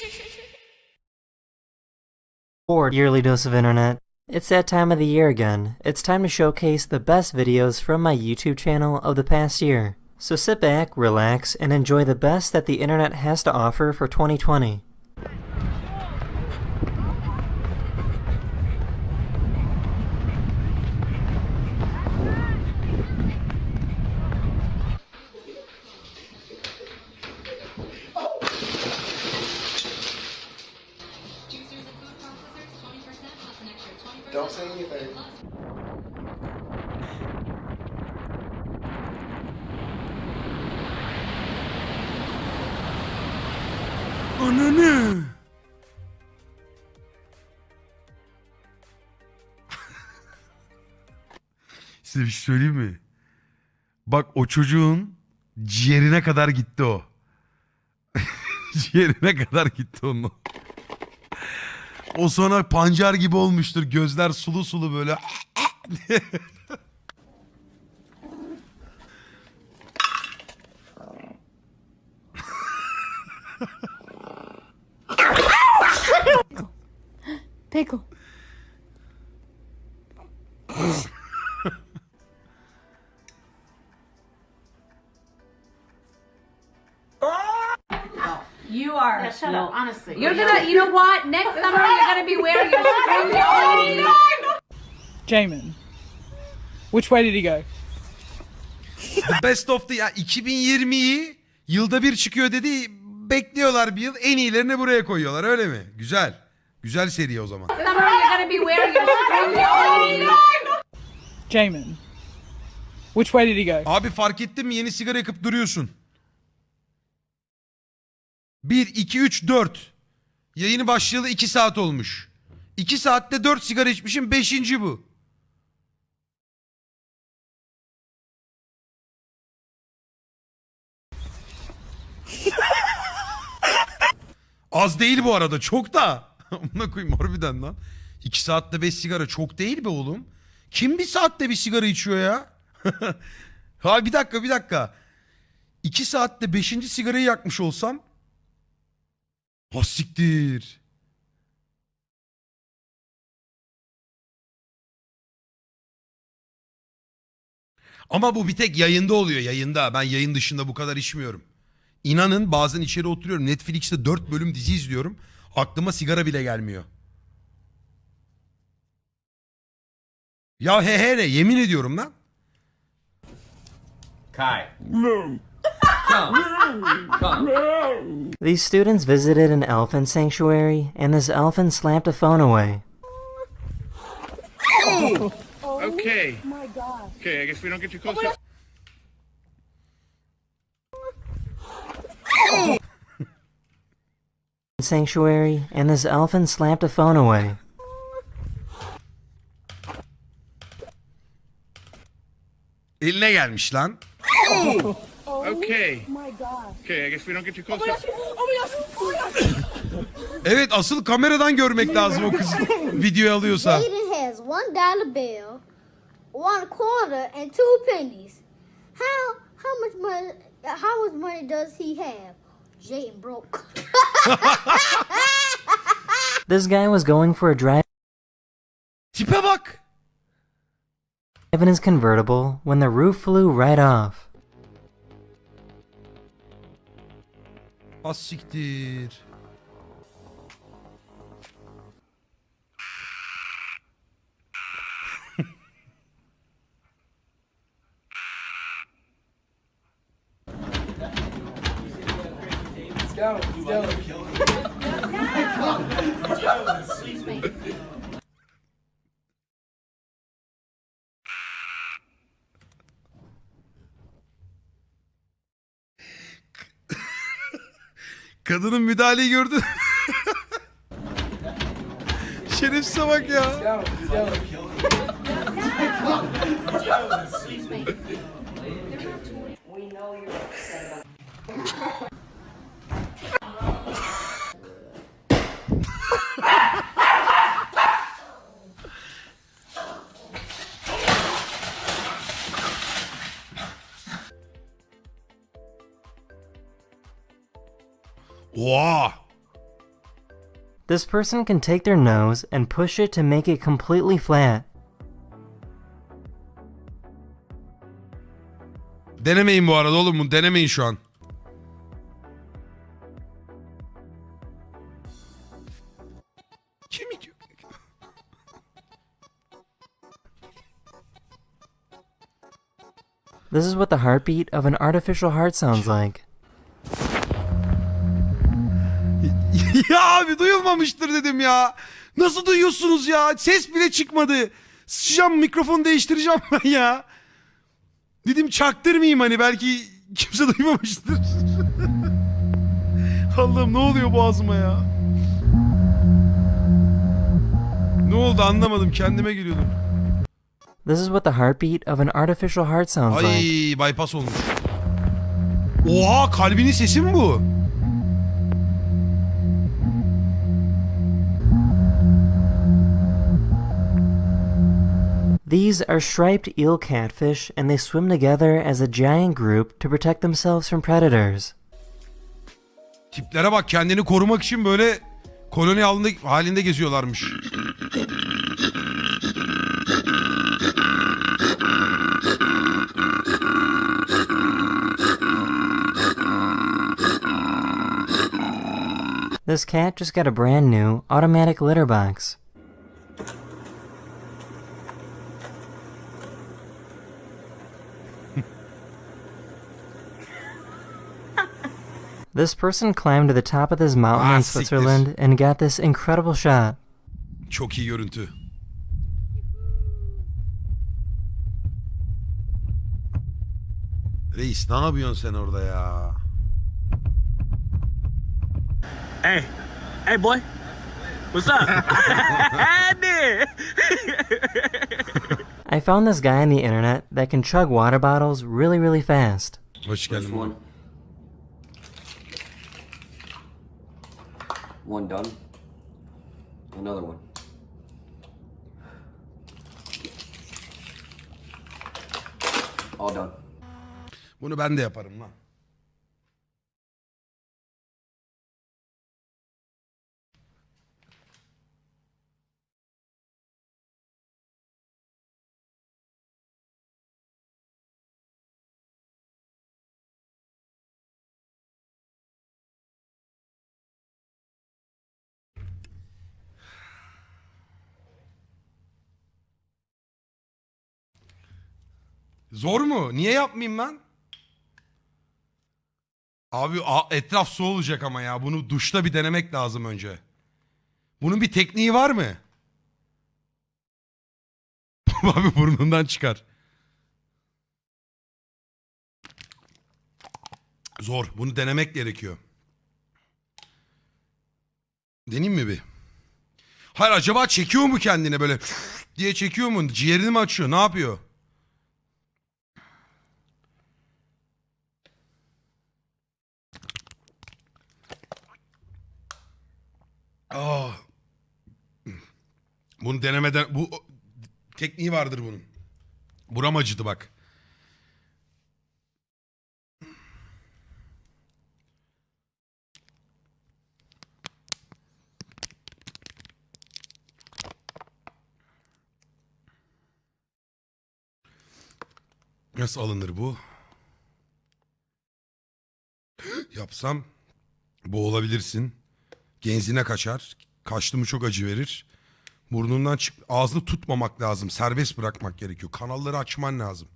Or yearly dose of internet. It's that time of the year again. It's time to showcase the best videos from my YouTube channel of the past year. So sit back, relax, and enjoy the best that the internet has to offer for 2020. Ananı. Size bir şey söyleyeyim mi? Bak o çocuğun ciğerine kadar gitti o. ciğerine kadar gitti onun. O sonra pancar gibi olmuştur. Gözler sulu sulu böyle. Pickle. You are. Yeah, shut up, honestly. You're gonna. You know what? Next summer you're gonna be wearing your string only. Jamin. Which way did he go? The best of the ya 2020'yi yılda bir çıkıyor dedi. Bekliyorlar bir yıl. En iyilerini buraya koyuyorlar öyle mi? Güzel. Güzel seri o zaman. Summer you're gonna be wearing your string only. Jamin. Which way did he go? Abi fark ettin mi yeni sigara yakıp duruyorsun. 1, 2, 3, 4. Yayını başlayalı 2 saat olmuş. 2 saatte 4 sigara içmişim 5. bu. Az değil bu arada çok da. Amına koyayım harbiden lan. 2 saatte 5 sigara çok değil be oğlum. Kim bir saatte bir sigara içiyor ya? ha bir dakika bir dakika. 2 saatte 5. sigarayı yakmış olsam. Ha siktir. Ama bu bir tek yayında oluyor yayında. Ben yayın dışında bu kadar içmiyorum. İnanın bazen içeri oturuyorum. Netflix'te 4 bölüm dizi izliyorum. Aklıma sigara bile gelmiyor. Ya he he ne yemin ediyorum lan. Kai. Come. Come. These students visited an elephant sanctuary, and this elephant slapped a phone away. Okay. Oh my god. Okay, I guess we don't get too close. Sanctuary, and this elephant slapped a phone away. Eline gelmiş lan. Okay. Okay, I guess we don't get too close. to- Evet asıl kameradan görmek lazım o kız videoyu alıyorsa. Jaden has one dollar bill, one quarter, and two pennies. How how much money? How much money does he have? Jaden broke. This guy was going for a drive Tipe bak. in his convertible when the roof flew right off. Kadının müdahaleyi gördün. Şerefsize bak ya. Oha. This person can take their nose and push it to make it completely flat. Denemeyin bu arada oğlum bunu denemeyin şu an. Kemik. This is what the heartbeat of an artificial heart sounds like. ya abi duyulmamıştır dedim ya. Nasıl duyuyorsunuz ya? Ses bile çıkmadı. Sıçacağım mikrofonu değiştireceğim ben ya. Dedim çaktırmayayım hani belki kimse duymamıştır. Allah'ım ne oluyor boğazıma ya? Ne oldu anlamadım kendime geliyordum. This is what the heartbeat of an artificial heart sounds Ay like. bypass olmuş. Oha kalbinin sesi mi bu? These are striped eel catfish and they swim together as a giant group to protect themselves from predators. Tiplere bak kendini korumak için böyle koloni halinde, halinde geziyorlarmış. This cat just got a brand new automatic litter box. This person climbed to the top of this mountain Ah, in siktir. Switzerland and got this incredible shot. Çok iyi görüntü. Reis ne yapıyorsun sen orada ya? Hey, hey, boy. What's up? Andy. I found this guy on the internet that can chug water bottles really, really fast. Hoş First geldin. One. One done. Another one. All done. Bunu ben de yaparım lan. Zor mu? Niye yapmayayım lan? Abi etraf su olacak ama ya. Bunu duşta bir denemek lazım önce. Bunun bir tekniği var mı? Abi burnundan çıkar. Zor. Bunu denemek gerekiyor. Deneyeyim mi bir? Hayır acaba çekiyor mu kendine böyle diye çekiyor mu? Ciğerini mi açıyor? Ne yapıyor? Ah. Bunu denemeden bu tekniği vardır bunun. Buram acıdı bak. Nasıl alınır bu? Yapsam boğulabilirsin. Genzine kaçar. Kaçtı mı çok acı verir. Burnundan çık ağzını tutmamak lazım. Serbest bırakmak gerekiyor. Kanalları açman lazım.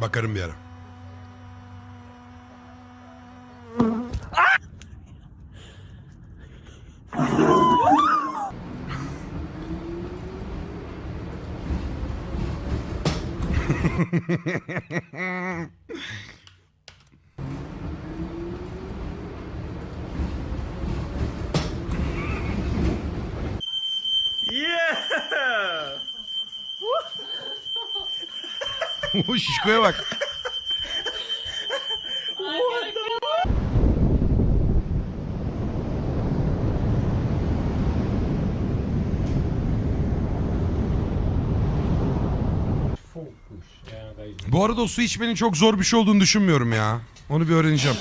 Bakarım bir ara. Yeah. O şişkoya bak. Bu arada o su içmenin çok zor bir şey olduğunu düşünmüyorum ya. Onu bir öğreneceğim.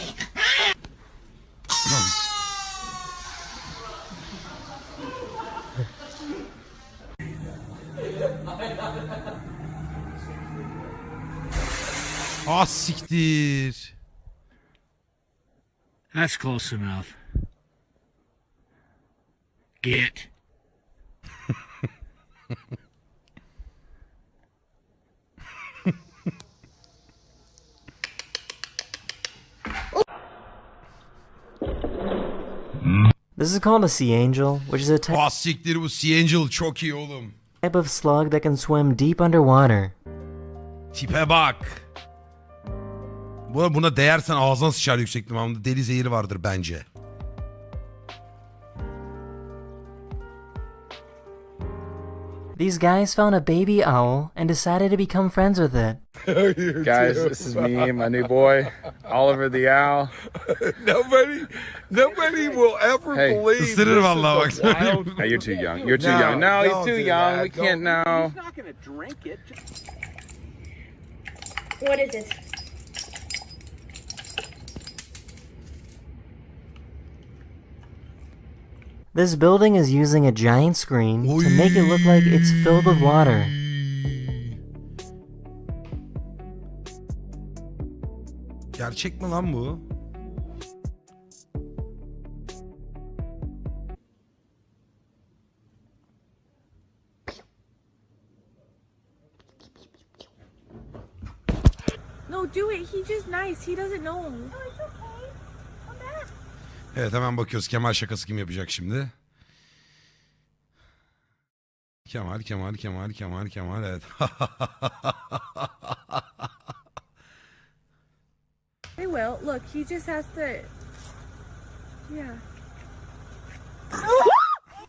Ah siktir. That's close enough. Get. This is called a sea angel, which is a type Ah siktir bu Sea Angel çok iyi oğlum. of slug that can swim deep underwater. Tipe bak. Bu buna değersen ağzına sıçar yüksek ihtimalle. Deli zehiri vardır bence. These guys found a baby owl and decided to become friends with it. Guys, this is me, my new boy, Oliver the Owl. Nobody, nobody will ever Hey. believe. Isırır this vallahi is bak. a wild- Hey, you're too young. You're too No, young. No, he's too young. that. We can't Don't- now. not gonna drink it. What is it? This building is using a giant screen to make it look like it's filled with water. Gerçek mi lan bu? No, do it. He's just nice. He doesn't know. Evet hemen bakıyoruz Kemal şakası kim yapacak şimdi. Kemal, Kemal, Kemal, Kemal, Kemal evet. They will. Look, he just has to. Yeah.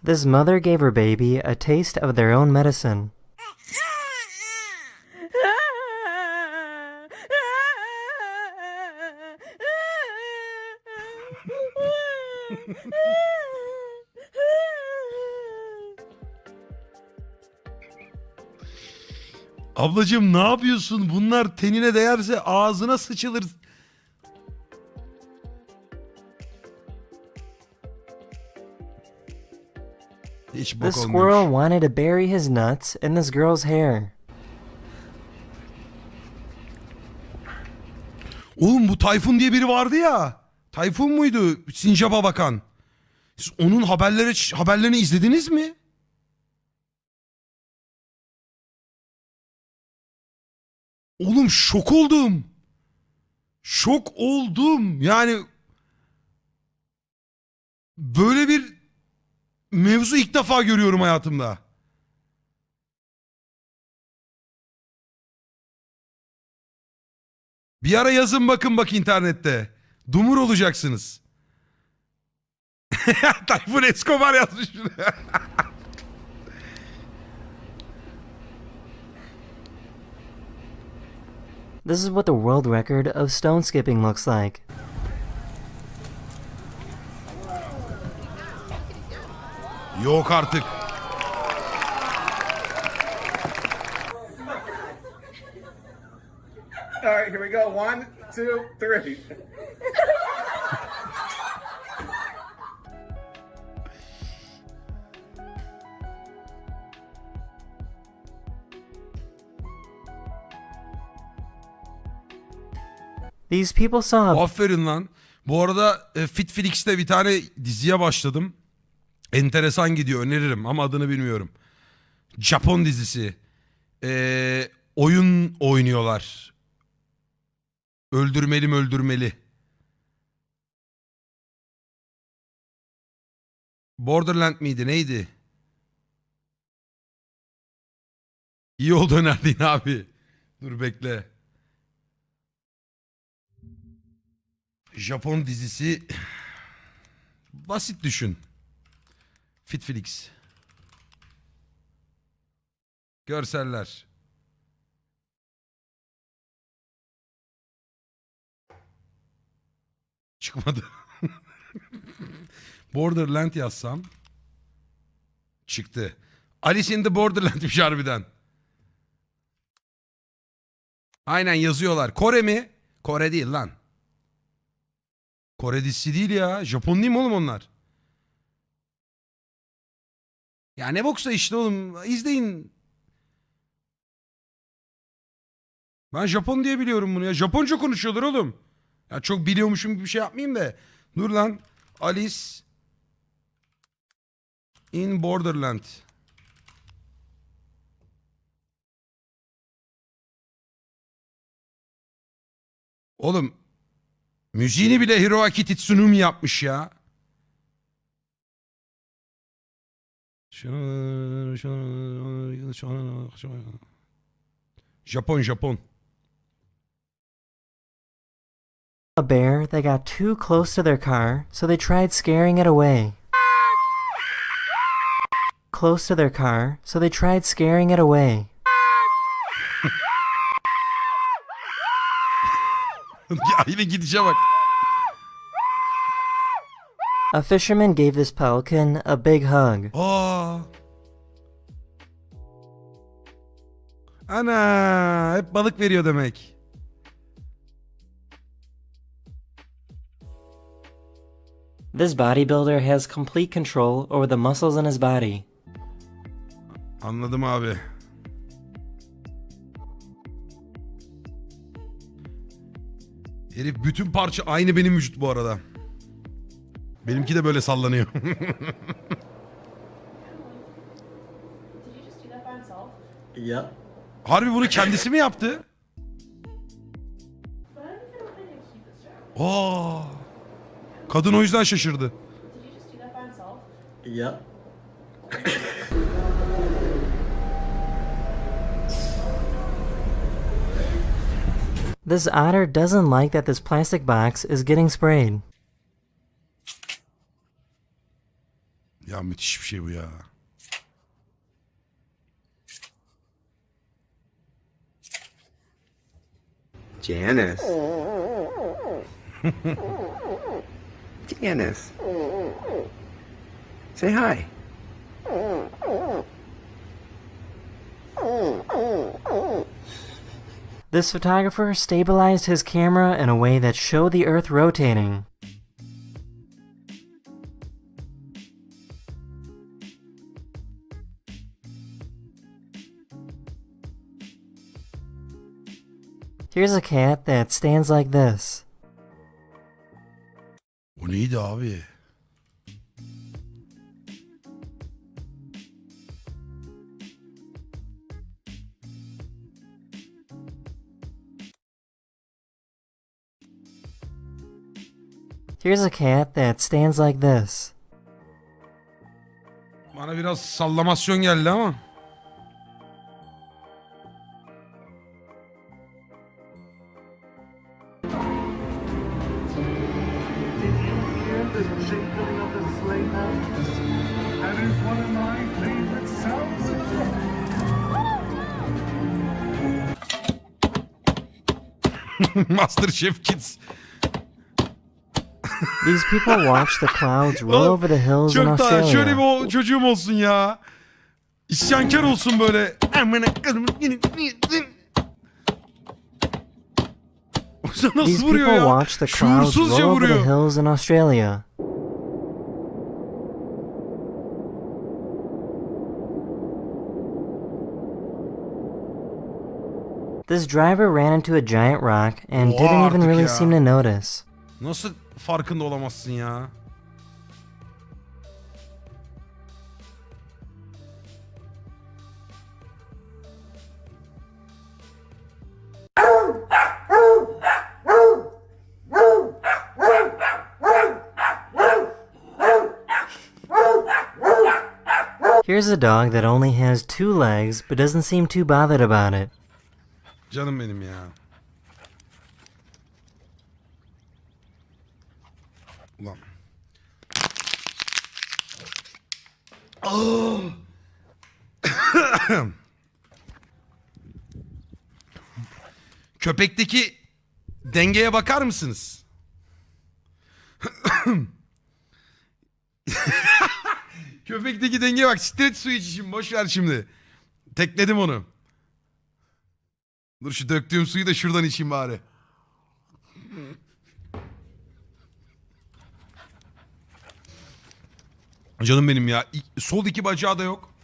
This mother gave her baby a taste of their own medicine. Ablacığım ne yapıyorsun? Bunlar tenine değerse ağzına sıçılır. Hiç The bok squirrel olmuyormuş. wanted to bury his nuts in this girl's hair. Oğlum bu Tayfun diye biri vardı ya. Tayfun muydu? Sincap'a bakan. Siz onun haberleri haberlerini izlediniz mi? Oğlum şok oldum. Şok oldum. Yani böyle bir mevzu ilk defa görüyorum hayatımda. Bir ara yazın bakın bak internette. Dumur olacaksınız. Tayfun Escobar yazmış. This is what the world record of stone skipping looks like. Yok artık. All right, here we go. One, two, three. These people saw Aferin lan. Bu arada e, Fitflix'te bir tane diziye başladım. Enteresan gidiyor öneririm ama adını bilmiyorum. Japon dizisi. Ee, oyun oynuyorlar. Öldürmeli mi öldürmeli. Borderland miydi neydi? İyi oldu önerdiğin abi. Dur bekle. Japon dizisi basit düşün. Fitflix. Görseller. Çıkmadı. Borderland yazsam çıktı. Alice in the Borderland'miş harbiden. Aynen yazıyorlar. Kore mi? Kore değil lan. Kore dizisi değil ya. Japon değil mi oğlum onlar? Ya ne boksa işte oğlum. İzleyin. Ben Japon diye biliyorum bunu ya. Japonca konuşuyorlar oğlum. Ya çok biliyormuşum bir şey yapmayayım da. Dur lan. Alice in Borderland. Oğlum müziğini bile Hiroaki Tsunumi yapmış ya. Japon Japon. A bear that got too close to their car, so they tried scaring it away. Close to their car, so they tried scaring it away. ya yine gidişe bak. A fisherman gave this pelican a big hug. Aa. Ana hep balık veriyor demek. This bodybuilder has complete control over the muscles in his body. Anladım abi. Herif bütün parça aynı benim vücut bu arada. Benimki de böyle sallanıyor. Yeah. Harbi bunu kendisi mi yaptı? Aa. Kadın o yüzden şaşırdı. Yeah. This otter doesn't like that this plastic box is getting sprayed. Ya müthiş bir şey bu ya. Janice. Janice. Say hi. This photographer stabilized his camera in a way that showed the Earth rotating. Here's a cat that stands like this. O neydi abi? Here's a cat that stands like this. Bana biraz sallamasyon geldi ama. Master Chef Kids. These people watch the clouds roll over the hills in Çok da şöyle Australia. bir o- çocuğum olsun ya. İsyankar olsun böyle. Nasıl These vuruyor people ya? watch the clouds Şuursuzca roll over the vuruyor. hills in Australia. This driver ran into a giant rock and Oha didn't even artık really ya. seem to notice. Nasıl farkında olamazsın ya? Here's a dog that only has two legs but doesn't seem too bothered about it. Canım benim ya. Ulan. Ah! Köpekteki dengeye bakar mısınız? Köpekteki dengeye bak. Streç su içişim. Boş ver şimdi. Tekledim onu. Dur şu döktüğüm suyu da şuradan içeyim bari. Canım benim ya. Sol iki bacağı da yok.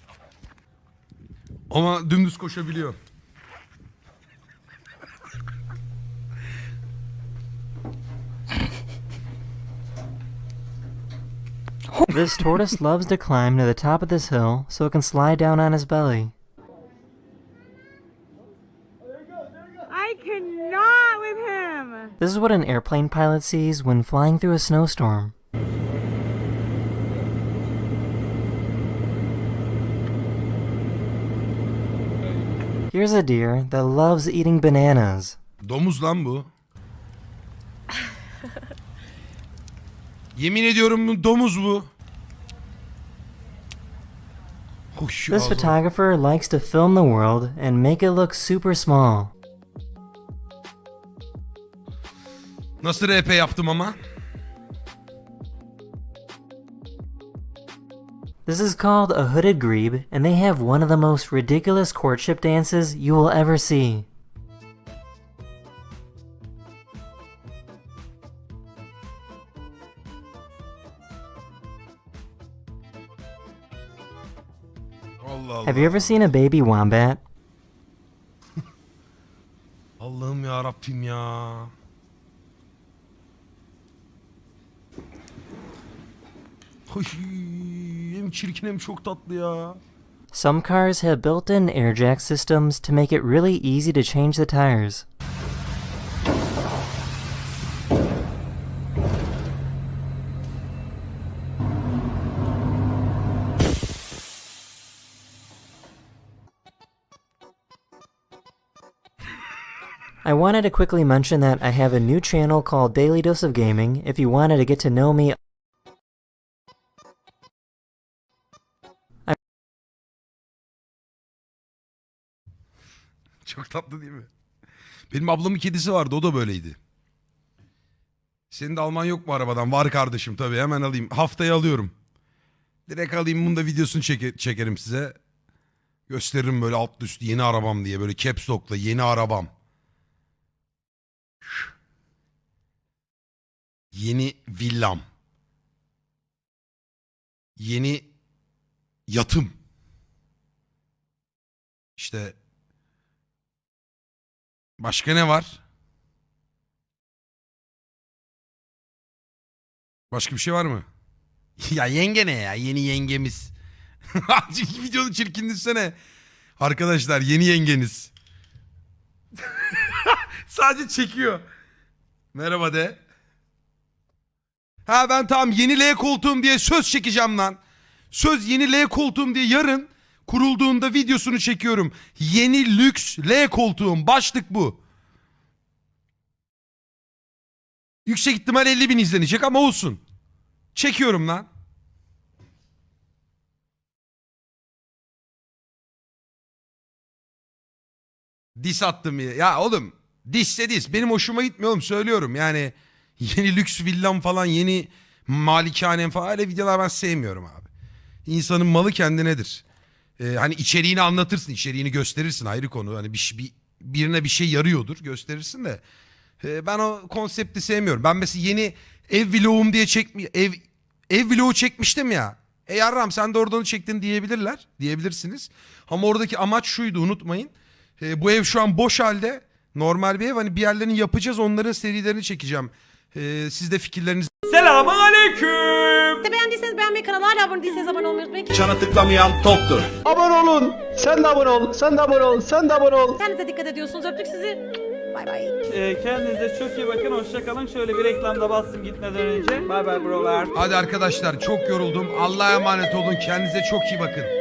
Ama dümdüz koşabiliyor. This tortoise loves to climb to the top of this hill so it can slide down on his belly. I cannot with him. This is what an airplane pilot sees when flying through a snowstorm. Here's a deer that loves eating bananas. Domuz lan bu. Yemin ediyorum bu domuz bu. Hoş This ağzına. photographer likes to film the world and make it look super small. Nasıl RP yaptım ama? This is called a hooded grebe, and they have one of the most ridiculous courtship dances you will ever see. Allah. Have you ever seen a baby wombat? Allah'ım ya Rabbim ya. Hoş, hem çirkin hem çok tatlı ya. Some cars have built-in air jack systems to make it really easy to change the tires. Wanted to quickly mention that I have a new channel called Daily Dose of Gaming if you wanted to get to know me Çok tatlı değil mi? Benim ablamın kedisi vardı o da böyleydi. Senin de alman yok mu arabadan? Var kardeşim tabii hemen alayım. Haftaya alıyorum. Direkt alayım bunu da videosunu çeke- çekerim size. Gösteririm böyle alt üst yeni arabam diye böyle caps lock'la yeni arabam. Yeni villam. Yeni yatım. İşte Başka ne var? Başka bir şey var mı? ya yenge ne ya? Yeni yengemiz. Videonun çirkin düşsene. Arkadaşlar yeni yengeniz. Sadece çekiyor. Merhaba de. Ha ben tamam yeni L koltuğum diye söz çekeceğim lan. Söz yeni L koltuğum diye yarın kurulduğunda videosunu çekiyorum. Yeni lüks L koltuğum. Başlık bu. Yüksek ihtimal 50 bin izlenecek ama olsun. Çekiyorum lan. Dis attım ya. Ya oğlum disse dis. Benim hoşuma gitmiyor oğlum söylüyorum. Yani yeni lüks villam falan yeni malikanem falan öyle videolar ben sevmiyorum abi. İnsanın malı kendinedir. Ee, hani içeriğini anlatırsın, içeriğini gösterirsin ayrı konu. Hani bir, bir birine bir şey yarıyordur, gösterirsin de. Ee, ben o konsepti sevmiyorum. Ben mesela yeni ev vlogum diye çekmi ev ev vlogu çekmiştim ya. E yarram sen de oradan çektin diyebilirler, diyebilirsiniz. Ama oradaki amaç şuydu unutmayın. Ee, bu ev şu an boş halde. Normal bir ev. Hani bir yerlerini yapacağız, onların serilerini çekeceğim. Ee, siz de fikirlerinizi Selamun aleyküm. Beğendiyseniz beğenmeyi, kanala hala abone değilseniz abone olmayı unutmayın. Çana tıklamayan toptur. Abone olun. Sen de abone ol. Sen de abone ol. Sen de abone ol. Kendinize dikkat ediyorsunuz. Öptük sizi. Bay bay. Ee, kendinize çok iyi bakın. Hoşçakalın. Şöyle bir reklamda bastım gitmeden önce. Bay bay brolar. Hadi arkadaşlar çok yoruldum. Allah'a emanet olun. Kendinize çok iyi bakın.